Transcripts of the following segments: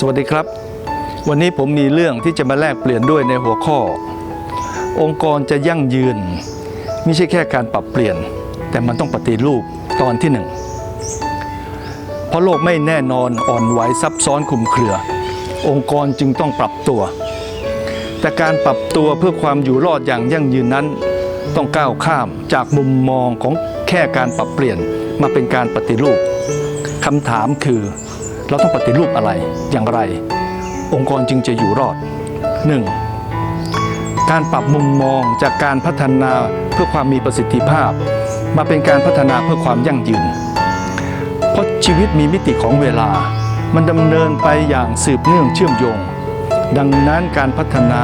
สวัสดีครับ วันนี้ผมมีเรื่องที่จะมาแลกเปลี่ยนด้วยในหัวข้อ องค์กรจะยั่งยืน ไม่ใช่แค่การปรับเปลี่ยน แต่มันต้องปฏิรูปตอนที่หนึ่งเพราะโลกไม่แน่นอนอ่อนไหวซับซ้อนคุมเครือ องค์กรจึงต้องปรับตัว แต่การปรับตัวเพื่อความอยู่รอดอย่างยั่งยืนนั้น ต้องก้าวข้ามจากมุมมองของแค่การปรับเปลี่ยนมาเป็นการปฏิรูปคำถามคือ เราต้องปฏิรูปอะไรอย่างไร องค์กรจึงจะอยู่รอด 1. การปรับมุมมองจากการพัฒนาเพื่อความมีประสิทธิภาพ มาเป็นการพัฒนาเพื่อความยั่งยืน เพราะชีวิตมีมิติของเวลา มันดำเนินไปอย่างสืบเนื่องเชื่อมโยง ดังนั้นการพัฒนา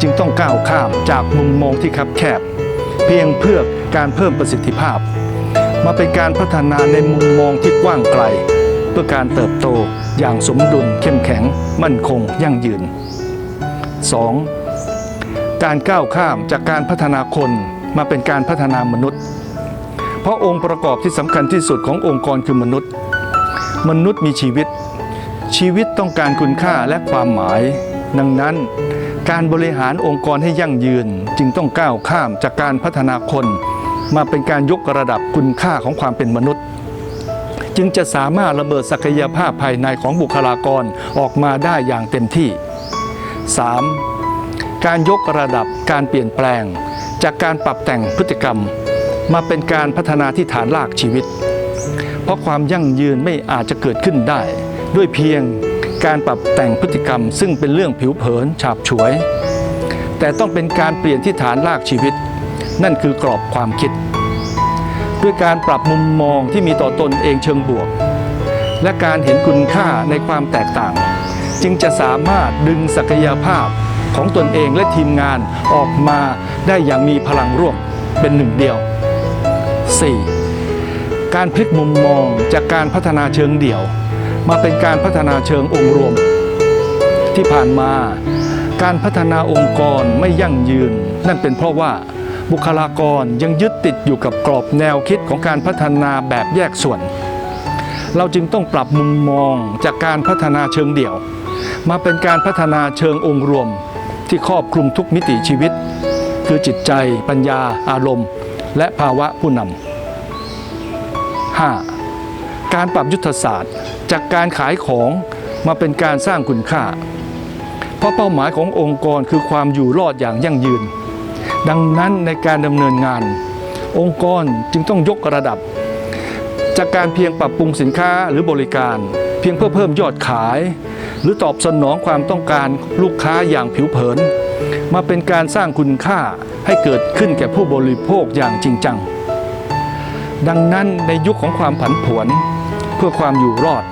จึงต้องก้าวข้ามจากมุมมองที่คับแคบ เพียงเพื่อการเพิ่มประสิทธิภาพ มาเป็นการพัฒนาในมุมมองที่กว้างไกล เพื่อการเติบ โตอย่างสมดุลเข้มแข็งมั่นคงยั่งยืน 2. การก้าวข้ามจากการพัฒนาคนมาเป็นการพัฒนามนุษย์ เพราะองค์ประกอบที่สำคัญที่สุดขององค์กรคือมนุษย์ มนุษย์มีชีวิต ชีวิตต้องการคุณค่าและความหมาย ดังนั้น การบริหารองค์กรให้ยั่งยืนจึงต้องก้าวข้ามจากการพัฒนาคน มาเป็นการยกระดับคุณค่าของความเป็นมนุษย์ จึงจะสามารถระเบิดศักยภาพภายในของบุคลากรออกมาได้อย่างเต็มที่ 3. การยกระดับการเปลี่ยนแปลง จากการปรับแต่งพฤติกรรม มาเป็นการพัฒนาที่ฐานรากชีวิต เพราะความยั่งยืนไม่อาจจะเกิดขึ้นได้ ด้วยเพียงการปรับแต่งพฤติกรรม ซึ่งเป็นเรื่องผิวเผินฉาบฉวย แต่ต้องเป็นการเปลี่ยนที่ฐานรากชีวิต นั่นคือกรอบความคิด ด้วยการปรับมุมมองที่มีต่อตนเองเชิงบวก และการเห็นคุณค่าในความแตกต่าง จึงจะสามารถดึงศักยภาพของตนเองและทีมงานออกมาได้อย่างมีพลังร่วมเป็นหนึ่งเดียว 4. การพลิกมุมมองจากการพัฒนาเชิงเดี่ยว มาเป็นการพัฒนาเชิงองค์รวม ที่ผ่านมา การพัฒนาองค์กรไม่ยั่งยืน นั่นเป็นเพราะว่า บุคลากรยังยึดติดอยู่กับกรอบแนวคิดของการพัฒนาแบบแยกส่วน เราจึงต้องปรับมุมมองจากการพัฒนาเชิงเดี่ยว มาเป็นการพัฒนาเชิงองค์รวม ที่ครอบคลุมทุกมิติชีวิต คือจิตใจ ปัญญา อารมณ์ และภาวะผู้นำ 5. การปรับยุทธศาสตร์ จากการขายของมาเป็นการสร้างคุณค่า เพราะเป้าหมายขององค์กรคือความอยู่รอดอย่างยั่งยืน ดังนั้นในการดำเนินงาน องค์กรจึงต้องยกระดับ จากการเพียงปรับปรุงสินค้าหรือบริการ เพียงเพื่อเพิ่มยอดขาย หรือตอบสนองความต้องการลูกค้าอย่างผิวเผิน มาเป็นการสร้างคุณค่าให้เกิดขึ้นแก่ผู้บริโภคอย่างจริงจัง ดังนั้นในยุคของความผันผวนเพื่อความอยู่รอด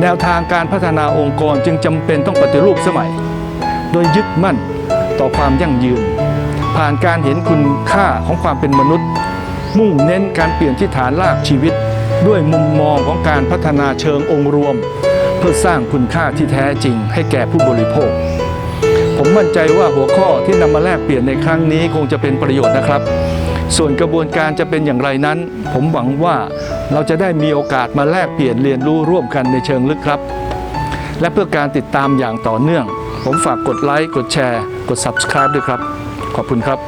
แนวทางการพัฒนาองค์กรจึงจำเป็นต้องปฏิรูปสมัย โดยยึดมั่นต่อความยั่งยืน ผ่านการเห็นคุณค่าของความเป็นมนุษย์ มุ่งเน้นการเปลี่ยนที่ฐานรากชีวิต ด้วยมุมมองของการพัฒนาเชิงองค์รวม เพื่อสร้างคุณค่าที่แท้จริง ให้แก่ผู้บริโภค ผมมั่นใจว่าหัวข้อที่นำมาแลกเปลี่ยนในครั้งนี้คงจะเป็นประโยชน์นะครับ ส่วนกระบวนการจะเป็นอย่างไรนั้น ผมหวังว่าเราจะได้มีโอกาสมาแลกเปลี่ยนเรียนรู้ร่วมกันในเชิงลึกครับ และเพื่อการติดตามอย่างต่อเนื่อง ผมฝากกดไลค์กดแชร์ กด Subscribe ด้วยครับ ขอบคุณครับ